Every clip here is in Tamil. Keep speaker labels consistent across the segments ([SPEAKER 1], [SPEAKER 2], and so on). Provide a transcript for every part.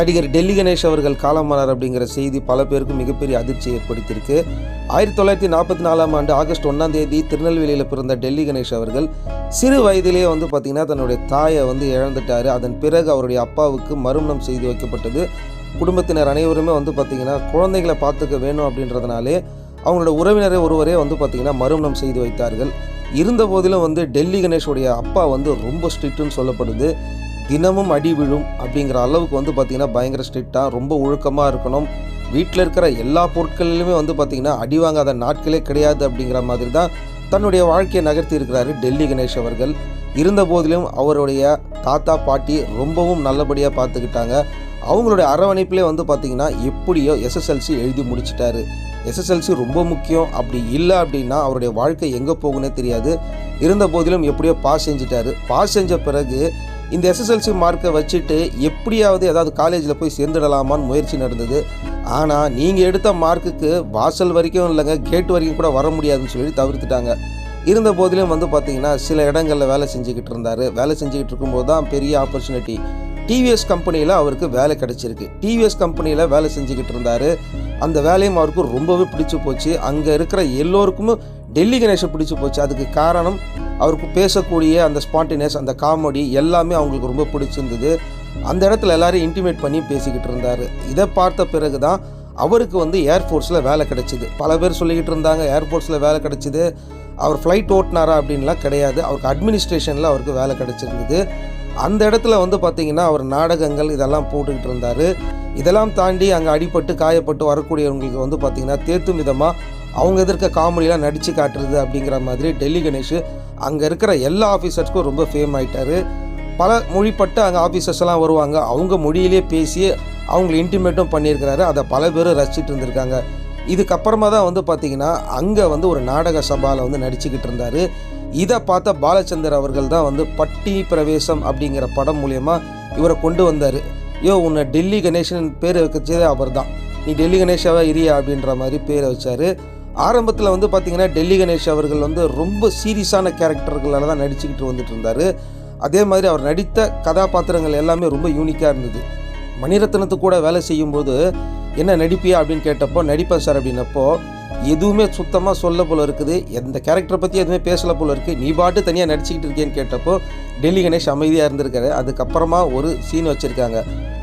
[SPEAKER 1] நடிகர் டெல்லி கணேஷ் அவர்கள் காலமானார் அப்படிங்கிற செய்தி பல பேருக்கும் மிகப்பெரிய அதிர்ச்சியை ஏற்படுத்தியிருக்கு. ஆயிரத்தி தொள்ளாயிரத்தி நாற்பத்தி நாலாம் ஆண்டு ஆகஸ்ட் ஒன்றாம் தேதி திருநெல்வேலியில் பிறந்த டெல்லி கணேஷ் அவர்கள் சிறு வயதிலேயே வந்து பார்த்திங்கன்னா தன்னுடைய தாயை வந்து இழந்துட்டார். அதன் பிறகு அவருடைய அப்பாவுக்கு மறுமணம் செய்து வைக்கப்பட்டது. குடும்பத்தினர் அனைவருமே வந்து பார்த்திங்கன்னா குழந்தைகளை பார்த்துக்க வேணும் அப்படின்றதுனாலே அவங்களோட உறவினரே ஒருவரே வந்து பார்த்திங்கன்னா மறுமணம் செய்து வைத்தார்கள். இருந்த போதிலும் வந்து டெல்லி கணேஷுடைய அப்பா வந்து ரொம்ப ஸ்ட்ரிக்ட்டுன்னு சொல்லப்படுது. தினமும் அடி விழும் அப்படிங்கிற அளவுக்கு வந்து பார்த்திங்கன்னா பயங்கர ஸ்ட்ரிக்டாக ரொம்ப ஒழுக்கமாக இருக்கணும். வீட்டில் இருக்கிற எல்லா பொருட்களிலுமே வந்து பார்த்திங்கன்னா அடி வாங்காத நாட்களே கிடையாது அப்படிங்கிற மாதிரி தான் தன்னுடைய வாழ்க்கையை நகர்த்தி இருக்கிறாரு டெல்லி கணேஷ் அவர்கள். இருந்த போதிலும் அவருடைய தாத்தா பாட்டி ரொம்பவும் நல்லபடியாக பார்த்துக்கிட்டாங்க. அவங்களுடைய அரவணைப்பிலே வந்து பார்த்திங்கன்னா எப்படியோ எஸ்எஸ்எல்சி எழுதி முடிச்சிட்டாரு. எஸ்எஸ்எல்சி ரொம்ப முக்கியம். அப்படி இல்லை அப்படின்னா அவருடைய வாழ்க்கை எங்கே போகுன்னே தெரியாது. இருந்த போதிலும் எப்படியோ பாஸ் செஞ்சிட்டாரு. பாஸ் செஞ்ச பிறகு இந்த எஸ்எஸ்எல்சி மார்க்கை வச்சுட்டு எப்படியாவது ஏதாவது காலேஜில் போய் சேர்ந்துடலாமான்னு முயற்சி நடந்தது. ஆனால் நீங்கள் எடுத்த மார்க்குக்கு வாசல் வரைக்கும் இல்லைங்க கேட் வரைக்கும் கூட வர முடியாதுன்னு சொல்லி தவிர்த்துட்டாங்க. இருந்த போதிலும் வந்து பார்த்தீங்கன்னா சில இடங்களில் வேலை செஞ்சுக்கிட்டு இருந்தார். வேலை செஞ்சுக்கிட்டு இருக்கும்போது தான் பெரிய ஆப்பர்ச்சுனிட்டி டிவிஎஸ் கம்பெனியில் அவருக்கு வேலை கிடச்சிருக்கு. டிவிஎஸ் கம்பெனியில் வேலை செஞ்சுக்கிட்டு இருந்தார். அந்த வேலையும் அவருக்கு ரொம்பவே பிடிச்சி போச்சு. அங்கே இருக்கிற எல்லோருக்குமே டெல்லி கணேஷை பிடிச்சி போச்சு. அதுக்கு காரணம் அவருக்கு பேசக்கூடிய அந்த ஸ்பான்டினியஸ் அந்த காமெடி எல்லாமே அவங்களுக்கு ரொம்ப பிடிச்சிருந்தது. அந்த இடத்துல எல்லாரும் இன்டிமேட் பண்ணி பேசிக்கிட்டு இருந்தார். இதை பார்த்த பிறகு தான் அவருக்கு வந்து ஏர்ஃபோர்ஸில் வேலை கிடைச்சிது. பல பேர் சொல்லிக்கிட்டு இருந்தாங்க ஏர்ஃபோர்ஸில் வேலை கிடைச்சிது. அவர் ஃப்ளைட் ஓட்டினாரா அப்படின்லாம் கிடையாது. அவருக்கு அட்மினிஸ்ட்ரேஷனில் அவருக்கு வேலை கிடைச்சிருந்தது. அந்த இடத்துல வந்து பார்த்திங்கன்னா அவர் நாடகங்கள் இதெல்லாம் போட்டுக்கிட்டு இருந்தார். இதெல்லாம் தாண்டி அங்கே அடிபட்டு காயப்பட்டு வரக்கூடியவங்களுக்கு வந்து பார்த்திங்கன்னா தேர்த்தும் விதமாக அவங்க எதிர்க்க காமெடியெலாம் நடித்து காட்டுறது அப்படிங்கிற மாதிரி டெல்லி கணேஷ் அங்கே இருக்கிற எல்லா ஆஃபீஸர்ஸ்க்கும் ரொம்ப ஃபேம் ஆகிட்டார் பல மொழிப்பட்ட அங்கே ஆஃபீஸர்ஸ் எல்லாம் வருவாங்க. அவங்க மொழியிலே பேசி அவங்களை இன்டிமேட்டும் பண்ணியிருக்கிறாரு. அதை பல பேரும் ரசிச்சிட்டு இருந்திருக்காங்க. இதுக்கப்புறமா தான் வந்து பார்த்திங்கன்னா அங்கே வந்து ஒரு நாடக சபாவில் வந்து நடிச்சுக்கிட்டு இருந்தார். இதை பார்த்த பாலச்சந்தர் அவர்கள் தான் வந்து பட்டி பிரவேசம் அப்படிங்கிற படம் மூலயமா இவரை கொண்டு வந்தார். ஐயோ உன்னை டெல்லி கணேசன் பேர் வச்சதே அவர் தான் நீ டெல்லி கணேஷாவே இரியா அப்படின்ற மாதிரி பேரை வச்சார். ஆரம்பத்தில் வந்து பார்த்திங்கன்னா டெல்லி கணேஷ் அவர்கள் வந்து ரொம்ப சீரியஸான கேரக்டர்களால் தான் நடிச்சுக்கிட்டு வந்துட்டு இருந்தார் அதே மாதிரி அவர் நடித்த கதாபாத்திரங்கள் எல்லாமே ரொம்ப யூனிக்காக இருந்தது. மணிரத்னத்து கூட வேலை செய்யும்போது என்ன நடிப்பியா அப்படின்னு கேட்டப்போ நடிப்பேன் சார் அப்படின்னப்போ எதுவுமே சுத்தமாக சொல்ல போல இருக்குது. எந்த கேரக்டரை பற்றி எதுவுமே பேசல போல இருக்குது நீ பாட்டு தனியாக நடிச்சுக்கிட்டு இருக்கேன்னு கேட்டப்போ டெல்லி கணேஷ் அமைதியாக இருந்திருக்காரு. அதுக்கப்புறமா ஒரு சீன் வச்சுருக்காங்க.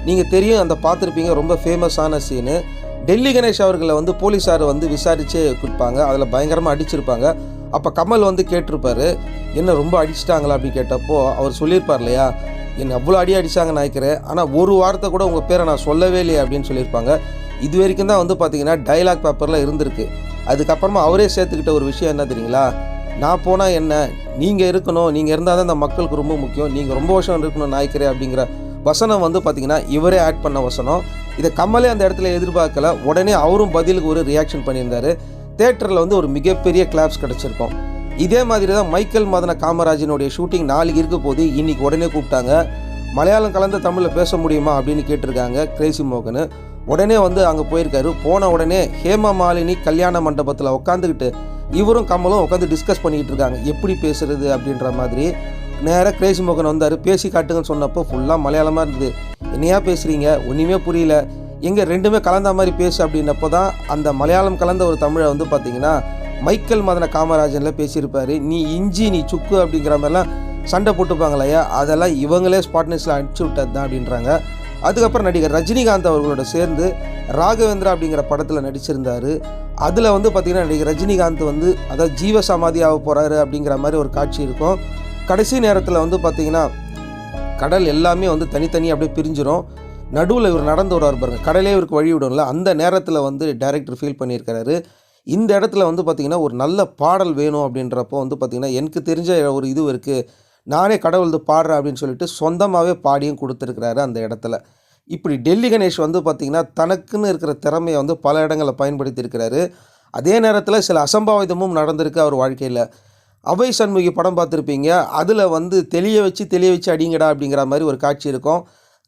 [SPEAKER 1] நீங்கள் தெரியும் அந்த பார்த்துருப்பீங்க ரொம்ப ஃபேமஸான சீனு டெல்லி கணேஷ் அவர்களை வந்து போலீஸார் வந்து விசாரித்து கொடுப்பாங்க. அதில் பயங்கரமாக அடிச்சிருப்பாங்க. அப்போ கமல் வந்து கேட்டிருப்பாரு என்ன ரொம்ப அடிச்சிட்டாங்களா? அப்படின்னு கேட்டப்போ அவர் சொல்லியிருப்பார் இல்லையா? என்னை அவ்வளோ அடி அடிச்சாங்க நினைக்கிறேன். ஆனால் ஒரு வார்த்தை கூட உங்கள் பேரை நான் சொல்லவே இல்லையே அப்படின்னு சொல்லியிருப்பாங்க. இது வரைக்கும் தான் வந்து பார்த்தீங்கன்னா டைலாக் பேப்பரில் இருந்திருக்கு. அதுக்கப்புறமா அவரே சேர்த்துக்கிட்ட ஒரு விஷயம் என்ன தெரியுங்களா? நான் போனால் என்ன? நீங்கள் இருக்கணும். நீங்கள் இருந்தால் தான் இந்த மக்களுக்கு ரொம்ப முக்கியம். நீங்கள் ரொம்ப வருஷம் இருக்கணும் நாய்க்கிறே அப்படிங்கிற வசனம் வந்து பார்த்திங்கன்னா இவரே ஆட் பண்ண வசனம். இதை கமலே அந்த இடத்துல எதிர்பார்க்கல. உடனே அவரும் பதிலுக்கு ஒரு ரியாக்ஷன் பண்ணியிருந்தாரு. தேட்டரில் வந்து ஒரு மிகப்பெரிய கிளாப்ஸ் கிடச்சிருக்கோம். இதே மாதிரி தான் மைக்கேல் மதன காமராஜனுடைய ஷூட்டிங் நாளைக்கு இருக்க போது இன்னைக்கு உடனே கூப்பிட்டாங்க. மலையாளம் கலந்த தமிழில் பேச முடியுமா அப்படின்னு கேட்டிருக்காங்க கிரேசி மோகன். உடனே வந்து அங்கே போயிருக்காரு. போன உடனே ஹேமா மாலினி கல்யாண மண்டபத்தில் உட்காந்துக்கிட்டு இவரும் கமலும் உட்காந்து டிஸ்கஸ் பண்ணிக்கிட்டு இருக்காங்க. எப்படி பேசுறது அப்படின்ற மாதிரி. நேராக கிரேசி மோகன் வந்தார். பேசி காட்டுங்கன்னு சொன்னப்போ ஃபுல்லாக மலையாளமாக இருந்தது. என்னையா பேசுகிறீங்க ஒன்றுமே புரியல. எங்கே ரெண்டுமே கலந்த மாதிரி பேசு அப்படின்னப்போ தான் அந்த மலையாளம் கலந்த ஒரு தமிழை வந்து பார்த்தீங்கன்னா மைக்கேல் மதன காமராஜனில் பேசியிருப்பாரு. நீ இஞ்சி நீ சுக்கு அப்படிங்கிற மாதிரிலாம் சண்டை போட்டுப்பாங்களையா அதெல்லாம் இவங்களே ஸ்பாட்னஸில் அனுப்பிச்சி விட்டது தான் அப்படின்றாங்க. அதுக்கப்புறம் நடிகர் ரஜினிகாந்த் அவர்களோட சேர்ந்து ராகவேந்திரா அப்படிங்கிற படத்தில் நடிச்சிருந்தார். அதில் வந்து பார்த்திங்கன்னா நடிகர் ரஜினிகாந்த் வந்து அதாவது ஜீவ சமாதி போகிறாரு அப்படிங்கிற மாதிரி ஒரு காட்சி இருக்கும். கடைசி நேரத்தில் வந்து பார்த்திங்கன்னா கடல் எல்லாமே வந்து தனித்தனியாக அப்படியே பிரிஞ்சிடும் நடுவில் இவர் நடந்து வருவார் பாருங்க. கடலே இவருக்கு வழி விடும்ல. அந்த நேரத்தில் வந்து டைரக்டர் ஃபீல் பண்ணியிருக்கிறாரு. இந்த இடத்துல வந்து பார்த்திங்கன்னா ஒரு நல்ல பாடல் வேணும் அப்படின்றப்போ வந்து பார்த்திங்கன்னா எனக்கு தெரிஞ்ச ஒரு இது இருக்குது நானே கடவுள் வந்து பாடுறேன் அப்படின்னு சொல்லிட்டு சொந்தமாகவே பாடியும் கொடுத்துருக்கிறாரு அந்த இடத்துல. இப்படி டெல்லி கணேஷ் வந்து பார்த்திங்கன்னா தனக்குன்னு இருக்கிற திறமையை வந்து பல இடங்களில் பயன்படுத்தியிருக்கிறாரு. அதே நேரத்தில் சில அசம்பாவிதமும் நடந்திருக்கு அவர் வாழ்க்கையில். அவை சண்முகி படம் பார்த்துருப்பீங்க. அதில் வந்து தெளிய வச்சு தெளிய வச்சு அடிங்கடா அப்படிங்கிற மாதிரி ஒரு காட்சி இருக்கும்.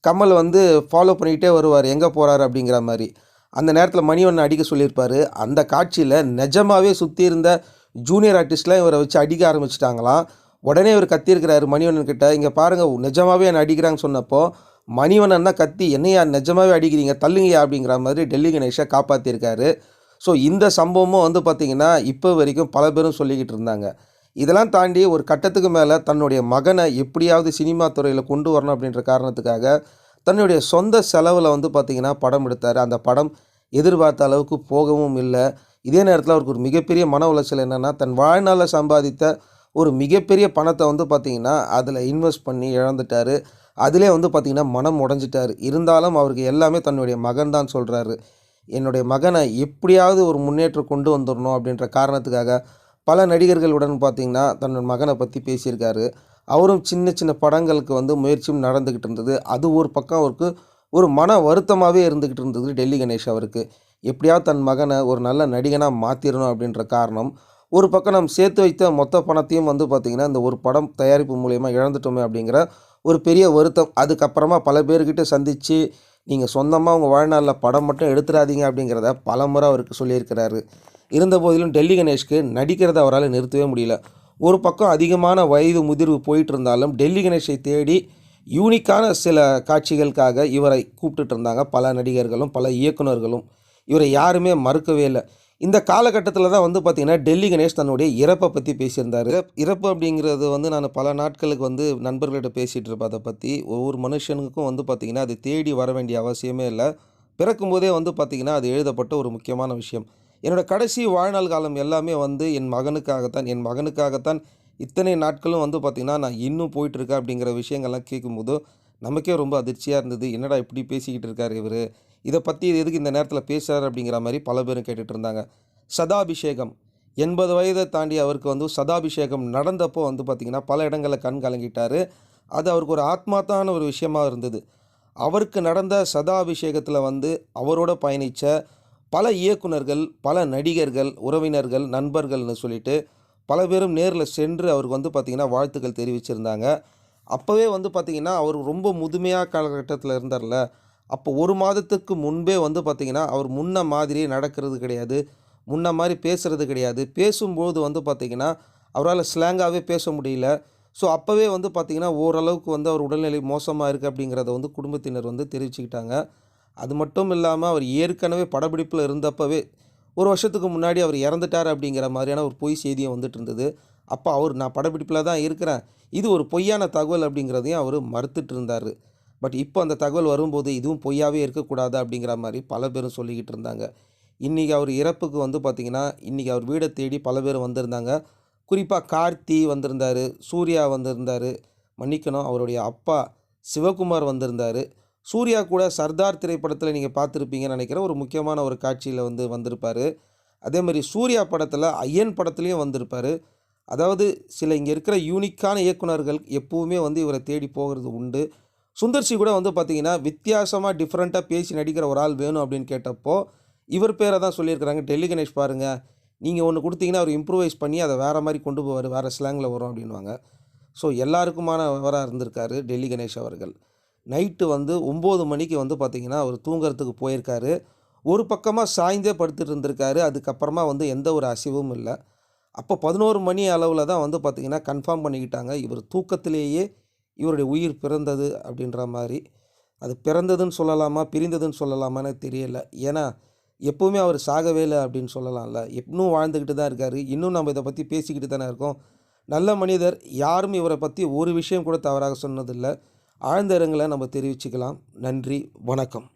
[SPEAKER 1] கமல் வந்து ஃபாலோ பண்ணிக்கிட்டே வருவார். எங்கே போகிறாரு அப்படிங்கிற மாதிரி. அந்த நேரத்தில் மணிவண்ணன் அடிக்க சொல்லியிருப்பார். அந்த காட்சியில் நிஜமாகவே சுற்றி இருந்த ஜூனியர் ஆர்டிஸ்ட்லாம் இவரை வச்சு அடிக்க ஆரம்பிச்சிட்டாங்களாம். உடனே இவர் கத்தியிருக்கிறாரு மணிவண்ணன் கிட்ட. இங்கே பாருங்கள் நிஜமாகவே என்னை அடிக்கிறாங்கன்னு சொன்னப்போ மணிவண்ணன்னா கத்தி. என்னையா நிஜமாகவே அடிக்கிறீங்க? தள்ளுங்கயா அப்படிங்கிற மாதிரி டெல்லி கணேஷை காப்பாற்றியிருக்காரு ஸோ இந்த சம்பவமும் வந்து பார்த்திங்கன்னா இப்போ வரைக்கும் பல பேரும் சொல்லிக்கிட்டு இருந்தாங்க. இதெல்லாம் தாண்டி ஒரு கட்டத்துக்கு மேலே தன்னுடைய மகனை எப்படியாவது சினிமா துறையில் கொண்டு வரணும் அப்படின்ற காரணத்துக்காக தன்னுடைய சொந்த செலவில் வந்து பார்த்திங்கன்னா படம் எடுத்தார். அந்த படம் எதிர்பார்த்த அளவுக்கு போகவும் இல்லை. இதே நேரத்தில் அவருக்கு ஒரு மிகப்பெரிய மன உளைச்சல் என்னென்னா தன் வாழ்நாளில் சம்பாதித்த ஒரு மிகப்பெரிய பணத்தை வந்து பார்த்திங்கன்னா அதில் இன்வெஸ்ட் பண்ணி இழந்துட்டார். அதிலே வந்து பார்த்திங்கன்னா மனம் உடஞ்சிட்டார். இருந்தாலும் அவருக்கு எல்லாமே தன்னுடைய மகன் தான் சொல்கிறாரு என்னுடைய மகனை எப்படியாவது ஒரு முன்னேற்றம் கொண்டு வந்துடணும் அப்படின்ற காரணத்துக்காக பல நடிகர்களுடன் பார்த்திங்கன்னா தன்னோட மகனை பற்றி பேசியிருக்காரு. அவரும் சின்ன சின்ன படங்களுக்கு வந்து முயற்சியும் நடந்துக்கிட்டு இருந்தது. அது ஒரு பக்கம் அவருக்கு ஒரு மன வருத்தமாகவே இருந்துக்கிட்டு இருந்தது டெல்லி கணேஷ் அவருக்கு. எப்படியாவது தன் மகனை ஒரு நல்ல நடிகனாக மாற்றிடணும் அப்படின்ற காரணம். ஒரு பக்கம் நம்ம சேர்த்து வைத்த மொத்த பணத்தையும் வந்து பார்த்திங்கன்னா இந்த ஒரு படம் தயாரிப்பு மூலயமா இழந்துட்டோமே அப்படிங்கிற ஒரு பெரிய வருத்தம். அதுக்கப்புறமா பல பேர்கிட்ட சந்தித்து நீங்கள் சொந்தமாக உங்கள் வாழ்நாளில் படம் மட்டும் எடுத்துடாதீங்க அப்படிங்கிறத பல முறை அவருக்கு சொல்லியிருக்கிறாரு. இருந்த போதிலும் டெல்லி கணேஷ்க்கு நடிக்கிறத அவரால் நிறுத்தவே முடியல. ஒரு பக்கம் அதிகமான வயது முதிர்வு போயிட்டு இருந்தாலும் டெல்லி கணேஷை தேடி யூனிக்கான சில காட்சிகளுக்காக இவரை கூப்பிட்டுட்டு இருந்தாங்க. பல நடிகர்களும் பல இயக்குனர்களும் இவரை யாருமே மறுக்கவே இல்லை. இந்த காலகட்டத்தில் தான் வந்து பார்த்திங்கன்னா டெல்லி கணேஷ் தன்னுடைய இறப்பை பற்றி பேசியிருந்தார். இறப்பு அப்படிங்கிறது வந்து நான் பல நாட்களுக்கு வந்து நண்பர்களிட்ட பேசிகிட்டு இருப்பேன். அதை பற்றி ஒவ்வொரு மனுஷனுக்கும் வந்து பார்த்திங்கன்னா அது தேடி வர வேண்டிய அவசியமே இல்லை. பிறக்கும்போதே வந்து பார்த்திங்கன்னா அது எழுதப்பட்ட ஒரு முக்கியமான விஷயம். என்னோட கடைசி வாழ்நாள் காலம் எல்லாமே வந்து என் மகனுக்காகத்தான் என் மகனுக்காகத்தான் இத்தனை நாட்களும் வந்து பார்த்திங்கன்னா நான் இன்னும் போயிட்டுருக்கேன் அப்படிங்கிற விஷயங்கள்லாம் கேட்கும்போது நமக்கே ரொம்ப அதிர்ச்சியாக இருந்தது. என்னடா இப்படி பேசிக்கிட்டு இருக்கார் இவர்? இதை பற்றி எதுக்கு இந்த நேரத்தில் பேசுகிறார் அப்படிங்கிற மாதிரி பல பேரும் கேட்டுகிட்டு இருந்தாங்க. சதாபிஷேகம். எண்பது வயதை தாண்டி அவருக்கு வந்து சதாபிஷேகம் நடந்தப்போ வந்து பார்த்திங்கன்னா பல இடங்களில் கண் கலங்கிட்டார். அது அவருக்கு ஒரு ஆத்மாத்தான ஒரு விஷயமாக இருந்தது. அவருக்கு நடந்த சதாபிஷேகத்தில் வந்து அவரோட பயணித்த பல இயக்குனர்கள் பல நடிகர்கள் உறவினர்கள் நண்பர்கள்னு சொல்லிட்டு பல பேரும் நேரில் சென்று அவருக்கு வந்து பார்த்திங்கன்னா வாழ்த்துக்கள் தெரிவிச்சிருந்தாங்க. அப்போவே வந்து பார்த்திங்கன்னா அவர் ரொம்ப முதுமையாக காலகட்டத்தில் இருந்தார்ல. அப்போ ஒரு மாதத்துக்கு முன்பே வந்து பார்த்திங்கன்னா அவர் முன்ன மாதிரியே நடக்கிறது கிடையாது. முன்ன மாதிரி பேசுகிறது கிடையாது. பேசும்போது வந்து பார்த்திங்கன்னா அவரால் ஸ்லாங்காகவே பேச முடியல. ஸோ அப்போவே வந்து பார்த்திங்கன்னா ஓரளவுக்கு வந்து அவர் உடல்நிலை மோசமாக இருக்குது அப்படிங்கிறத வந்து குடும்பத்தினர் வந்து தெரிவிச்சுக்கிட்டாங்க. அது மட்டும் இல்லாமல் அவர் ஏற்கனவே படப்பிடிப்பில் இருந்தப்பவே ஒரு வருஷத்துக்கு முன்னாடி அவர் இறந்துட்டார் அப்படிங்கிற மாதிரியான ஒரு பொய் செய்தியும் வந்துட்டு இருந்தது. அப்போ அவர் நான் படப்பிடிப்பில் தான் இருக்கிறேன். இது ஒரு பொய்யான தகவல் அப்படிங்கிறதையும் அவர் மறுத்துட்டு இருந்தார். பட் இப்போ அந்த தகவல் வரும்போது இதுவும் பொய்யாவே இருக்கக்கூடாது அப்படிங்கிற மாதிரி பல பேரும் சொல்லிக்கிட்டு இருந்தாங்க. இன்றைக்கி அவர் இறப்புக்கு வந்து பார்த்திங்கன்னா இன்றைக்கி அவர் வீடை தேடி பல பேர் வந்திருந்தாங்க. குறிப்பாக கார்த்தி வந்திருந்தார் சூர்யா வந்திருந்தார் மன்னிக்கணும் அவருடைய அப்பா சிவகுமார் வந்திருந்தார். சூர்யா கூட சர்தார் திரைப்படத்தில் நீங்கள் பார்த்துருப்பீங்கன்னு நினைக்கிறேன். ஒரு முக்கியமான ஒரு காட்சியில் வந்து வந்திருப்பார். அதே மாதிரி சூர்யா படத்தில் ஐயன் படத்துலேயும் வந்திருப்பார். அதாவது சில இங்கே இருக்கிற யூனிக்கான இயக்குனர்கள் எப்போவுமே வந்து இவரை தேடி போகிறது உண்டு. சுந்தர்சி கூட வந்து பார்த்திங்கன்னா வித்தியாசமாக டிஃப்ரெண்ட்டாக பேசி நடிக்கிற ஒரு ஆள் வேணும் அப்படின்னு கேட்டப்போ இவர் பேரை தான் சொல்லியிருக்கிறாங்க. டெல்லி கணேஷ் பாருங்கள் நீங்கள் ஒன்று கொடுத்தீங்கன்னா அவர் இம்ப்ரூவைஸ் பண்ணி அதை வேறு மாதிரி கொண்டு போவார். வேறு ஸ்லாங்கில் வரும் அப்படின்வாங்க ஸோ எல்லாருக்குமான விவராக இருந்திருக்காரு டெல்லி கணேஷ் அவர்கள். நைட்டு வந்து ஒம்பது மணிக்கு வந்து பார்த்திங்கன்னா அவர் தூங்குறதுக்கு போயிருக்காரு. ஒரு பக்கமாக சாய்ந்தே படுத்துட்டு இருந்திருக்காரு. அதுக்கப்புறமா வந்து எந்த ஒரு அசைவும் இல்லை. அப்போ பதினோரு மணி அளவில் தான் வந்து பார்த்திங்கன்னா கன்ஃபார்ம் பண்ணிக்கிட்டாங்க. இவர் தூக்கத்திலேயே இவருடைய உயிர் பிறந்தது அப்படின்ற மாதிரி. அது பிறந்ததுன்னு சொல்லலாமா பிரிந்ததுன்னு சொல்லலாமான்னு தெரியல. ஏன்னா எப்போவுமே அவர் சாகவே இல்லை அப்படின்னு சொல்லலாம்ல. இன்னும் வாழ்ந்துக்கிட்டு தான் இருக்கார். இன்னும் நம்ம இதை பற்றி பேசிக்கிட்டு தானே இருக்கோம். நல்ல மனிதர். யாரும் இவரை பற்றி ஒரு விஷயம் கூட தவறாக சொன்னதில்லை. ஆழ்ந்த இரங்கலை நம்ம தெரிவிச்சுக்கலாம். நன்றி வணக்கம்.